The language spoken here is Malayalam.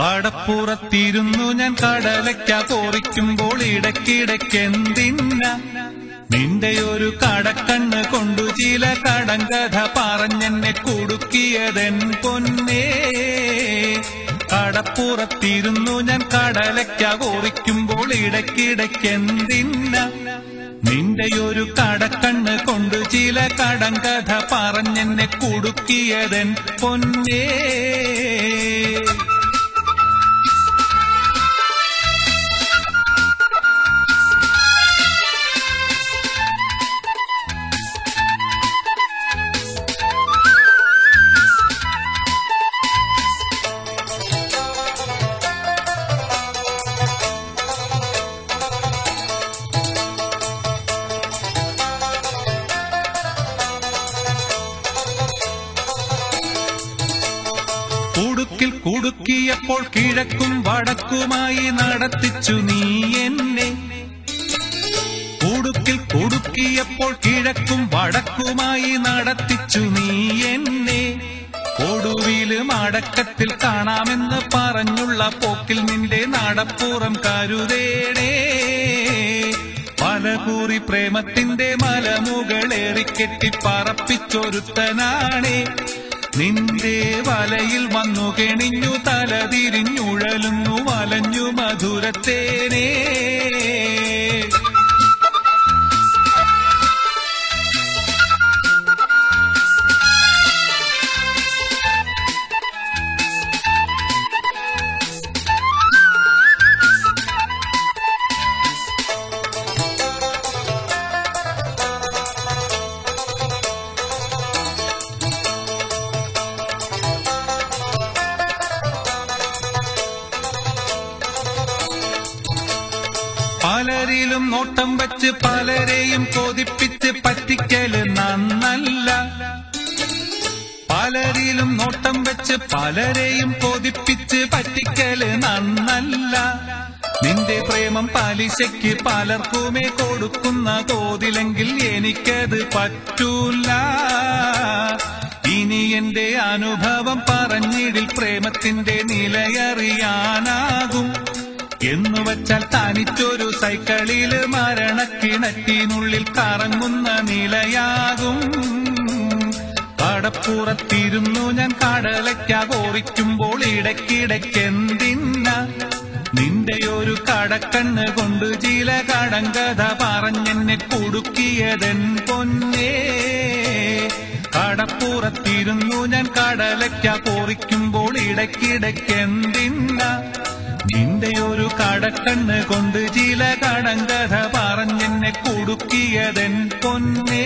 കടപ്പുറത്തിരുന്നു ഞാൻ കടലയ്ക്ക കോറിക്കുമ്പോൾ ഇടയ്ക്കിടയ്ക്ക് എന്തിന്ന? നിന്റെ ഒരു കടക്കണ്ണ് കൊണ്ടു ചില കടങ്കഥ പറഞ്ഞെന്നെ കുടുക്കിയതെൻ പൊന്നേ. കടപ്പുറത്തിരുന്നു ഞാൻ കടലയ്ക്ക കോറിക്കുമ്പോൾ ഇടയ്ക്കിടയ്ക്ക് എന്തിന്ന? നിന്റെ ഒരു കടക്കണ്ണ് കൊണ്ട് ചില കടങ്കഥ പറഞ്ഞെന്നെ കുടുക്കിയതെൻ പൊന്നേ. കുടുക്കിൽ കുടുക്കിയപ്പോൾ കിഴക്കും വടക്കുമായി നടത്തിച്ചു നീ എന്നെ. കുടുക്കിൽ കുടുക്കിയപ്പോൾ കിഴക്കും വടക്കുമായി നടത്തിച്ചു നീ എന്നെ. ഒടുവിലും അടക്കത്തിൽ കാണാമെന്ന് പറഞ്ഞുള്ള പോക്കിൽ നിന്റെ നടപ്പുറം കരുതേണേ. പലകൂറി പ്രേമത്തിന്റെ മലമുകളേറിക്കെട്ടി പറപ്പിച്ചൊരുത്തനാണേ നിന്റെ വലയിൽ വന്നു കെണിഞ്ഞു തലതിരിഞ്ഞുഴലുന്നു വലഞ്ഞു മധുരത്തേനേ. പലരിലും നോട്ടം വച്ച് പലരെയും കൊതിപ്പിച്ച് പറ്റിക്കൽ നന്നല്ല. പലരിലും നോട്ടം വെച്ച് പലരെയും കൊതിപ്പിച്ച് പറ്റിക്കൽ നന്നല്ല. നിന്റെ പ്രേമം പലിശയ്ക്ക് പലർക്കുമേ കൊടുക്കുന്ന തോതിലെങ്കിൽ എനിക്കത് പറ്റൂല. ഇനി എന്റെ അനുഭവം പറഞ്ഞിടിൽ പ്രേമത്തിന്റെ നിലയറിയാനാകും. എന്നു വച്ചാൽ തനിച്ചൊരു സൈക്കിളിൽ മരണക്കിണറ്റിനുള്ളിൽ കറങ്ങുന്ന നിലയാകും. കടപ്പുറത്തിരുന്നു ഞാൻ കടലയ്ക്ക കോറിക്കുമ്പോൾ ഇടയ്ക്കിടയ്ക്കെന്തിന്ന? നിന്റെ ഒരു കടക്കണ്ണ് കൊണ്ട് ചില കടങ്കഥ പറഞ്ഞെന്നെ കൊടുക്കിയതൻ പൊന്നേ. കടപ്പുറത്തിരുന്നു ഞാൻ കടലയ്ക്ക കോറിക്കുമ്പോൾ ഇടയ്ക്കിടയ്ക്കെന്തിന്ന? നിന്റെ ഒരു കടക്കണ്ണ് കൊണ്ട് ചില കടങ്കഥ പറഞ്ഞെന്നെ കുടുക്കിയതൻ പൊന്നേ.